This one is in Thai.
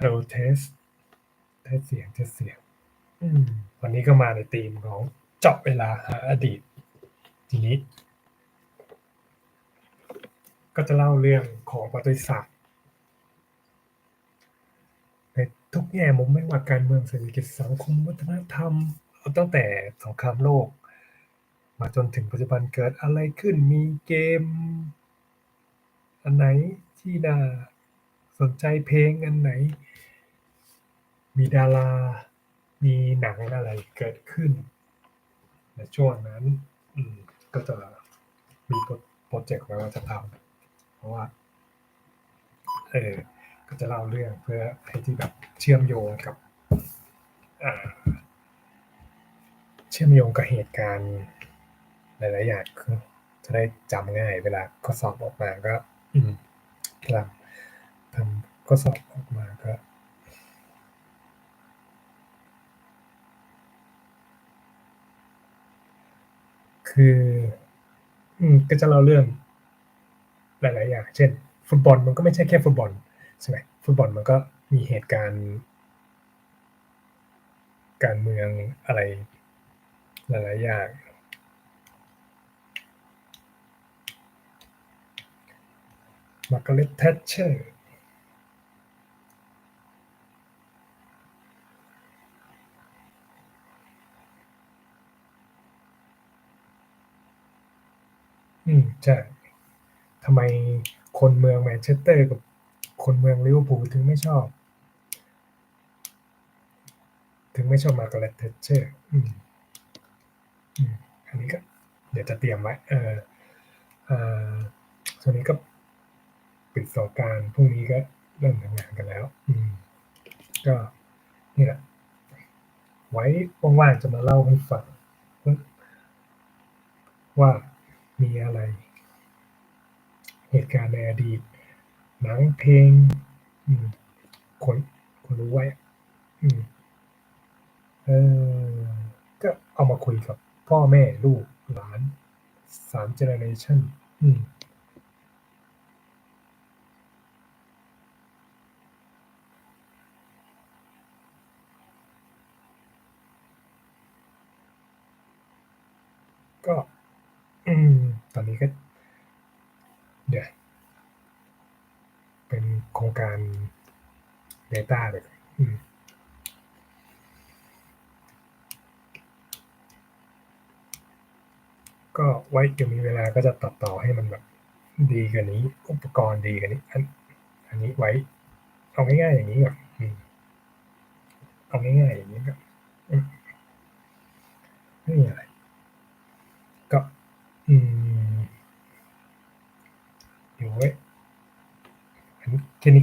เราเทสเทสเสียงเทสเสียงอืมวันนี้ก็มาในธีมของเจาะเวลาหาอดีต ทีนี้ ก็จะเล่าเรื่องของประวัติศาสตร์ในทุกแง่มุมไม่ว่าการเมืองเศรษฐกิจสังคมวัฒนธรรมเอาตั้งแต่สงครามโลก มาจนถึงปัจจุบันเกิดอะไรขึ้นมีเกม อันไหนที่น่า สนใจเพลงอันไหน มีดารา มีหนังอะไรเกิดขึ้น ในช่วงนั้นก็จะมีโปรเจกต์ไว้ว่าจะทำเพราะว่าเออก็จะเล่าเรื่องเพื่อให้ที่แบบเชื่อมโยงกับเชื่อมโยงกับเหตุการณ์หลายๆอย่างจะได้จำง่ายเวลาข้อสอบออกมาก็อืมลาทำข้อสอบออกมาก็คืออืมก็จะเล่าเรื่องหลาย ๆ อย่าง เช่น ฟุตบอลมันก็ไม่ใช่แค่ฟุตบอลใช่ไหมฟุตบอลมันก็มีเหตุการณ์ การเมืองอะไร หลาย ๆ อย่าง Margaret Thatcher อื อืมใช่ทำไมคนเมืองแมนเชสเตอร์กับคนเมืองลิเวอร์พูลถึงไม่ชอบ ถึงไม่ชอบ Margaret Thatcher อืมอืมอันนี้ก็ เดี๋ยวจะเตรียมไว้ เอ่ออ่าช่วงนี้ก็ปิดสงกานต์พรุ่งนี้ก็เริ่มทำงานกันแล้ว อืม ก็นี่แหละ ไว้ว่างๆจะมาเล่าให้ฟังว่า มีอะไร เหตุการณ์ในอดีต หนังเพลงควรควรรู้ไว้เออก็เอามาคุยกับพ่อแม่ลูกหลาน3เจเนอเรชันอืมก็ อืม ตอนนี้ก็ เดี๋ยว เป็นโครงการเบต้าไปก่อนอืมก็ไว้เดี๋ยวมีเวลาก็จะตัดต่อให้มันแบบดีกว่านี้ อุปกรณ์ดีกว่านี้ อัน อันนี้ไว้เอาง่ายๆอย่างนี้ก่อนเอาง่ายๆอย่างนี้ก่อนไม่มีอะไร ก็ อืมเดี๋ยวไว้อันนี้